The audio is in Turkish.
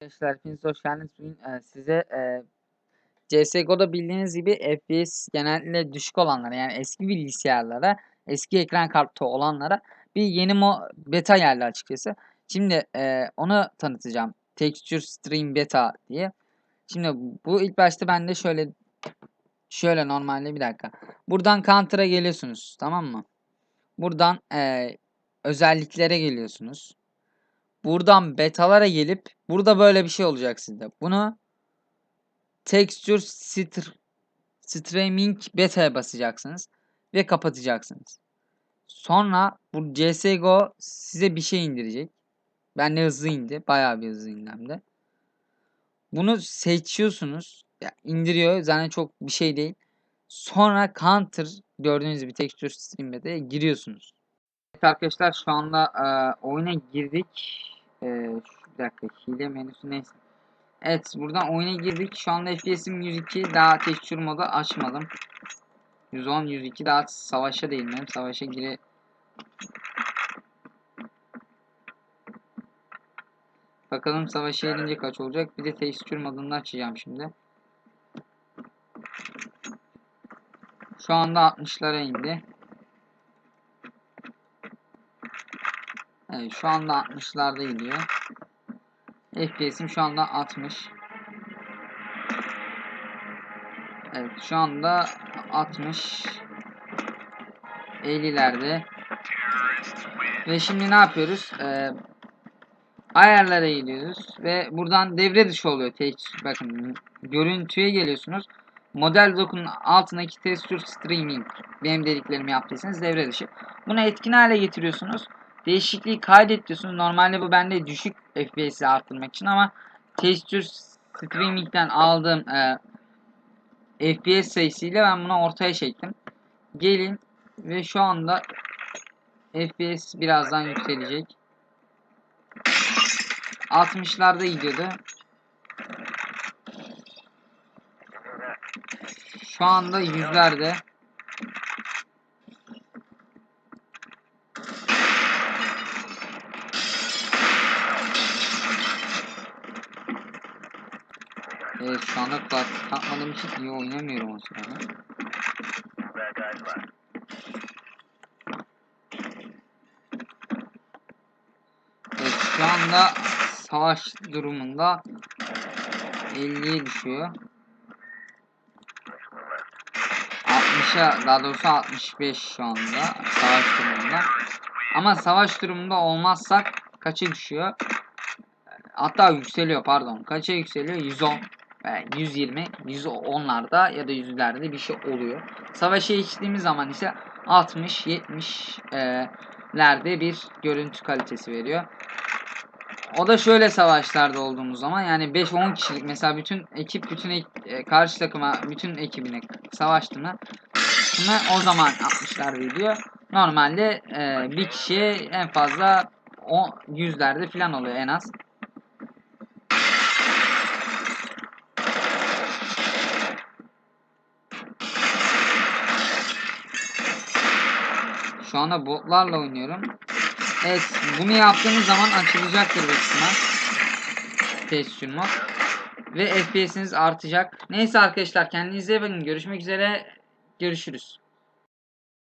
Arkadaşlar hepiniz hoş geldiniz. Bugün e, size e, CSGO'da bildiğiniz gibi FPS genellikle düşük olanlara yani eski bilgisayarlara, eski ekran kartı olanlara bir yeni mo beta geldi açıkçası. Şimdi e, onu tanıtacağım. Texture Stream Beta diye. Şimdi bu ilk başta ben de şöyle şöyle normalde bir dakika. Buradan Counter'a geliyorsunuz tamam mı? Buradan e, özelliklere geliyorsunuz. Buradan betalara gelip burada böyle bir şey olacak sizde. Bunu texture str streaming beta'ya basacaksınız ve kapatacaksınız. Sonra bu CS:GO size bir şey indirecek. Ben de hızlı indi. Bayağı bir hızlı indi de. Bunu seçiyorsunuz. Ya indiriyor. Zaten çok bir şey değil. Sonra counter gördüğünüz gibi texture stream beta'ya giriyorsunuz. Evet arkadaşlar şu anda e, oyuna girdik. E, şu, bir dakika hile menüsü neyse. Evet buradan oyuna girdik. Şu anda FPS'im 102. Daha texture modu açmadım. 110, 102 daha savaşa değinmedim. Savaşa gire... Bakalım savaşa girince kaç olacak. Bir de texture modunu açacağım şimdi. Şu anda 60'lara indi. Evet şu anda 60'larda gidiyor. FPS'im şu anda 60. Evet şu anda 60 50'lerde. Ve şimdi ne yapıyoruz? Ee, ayarlara gidiyoruz ve buradan devre dışı oluyor. Bakın görüntüye geliyorsunuz. Model dokunun altındaki texture streaming benim dediklerimi yaptıysanız devre dışı. Bunu etkin hale getiriyorsunuz değişikliği kaydet diyorsunuz. Normalde bu bende düşük FPS'i arttırmak için ama texture streaming'den aldığım e, FPS sayısıyla ben bunu ortaya çektim. Gelin ve şu anda FPS birazdan yükselecek. 60'larda gidiyordu. Şu anda yüzlerde. Evet şu anda takmadığım için iyi oynamıyorum o sırada. Evet şu anda savaş durumunda 50'ye düşüyor. 60'a daha doğrusu 65 şu anda savaş durumunda. Ama savaş durumunda olmazsak kaça düşüyor? Hatta yükseliyor pardon. Kaça yükseliyor? 110. 120, 110'larda ya da 100'lerde bir şey oluyor. Savaşa geçtiğimiz zaman ise 60, 70'lerde bir görüntü kalitesi veriyor. O da şöyle savaşlarda olduğumuz zaman yani 5-10 kişilik mesela bütün ekip bütün ek, e, karşı takıma bütün ekibine savaştığında o zaman 60'lar veriyor. Normalde e, bir kişiye en fazla o yüzlerde falan oluyor en az. Şu anda botlarla oynuyorum. Evet bunu yaptığınız zaman açılacaktır büyük ihtimal. Test mod. Ve FPS'iniz artacak. Neyse arkadaşlar kendinize iyi bakın. Görüşmek üzere. Görüşürüz.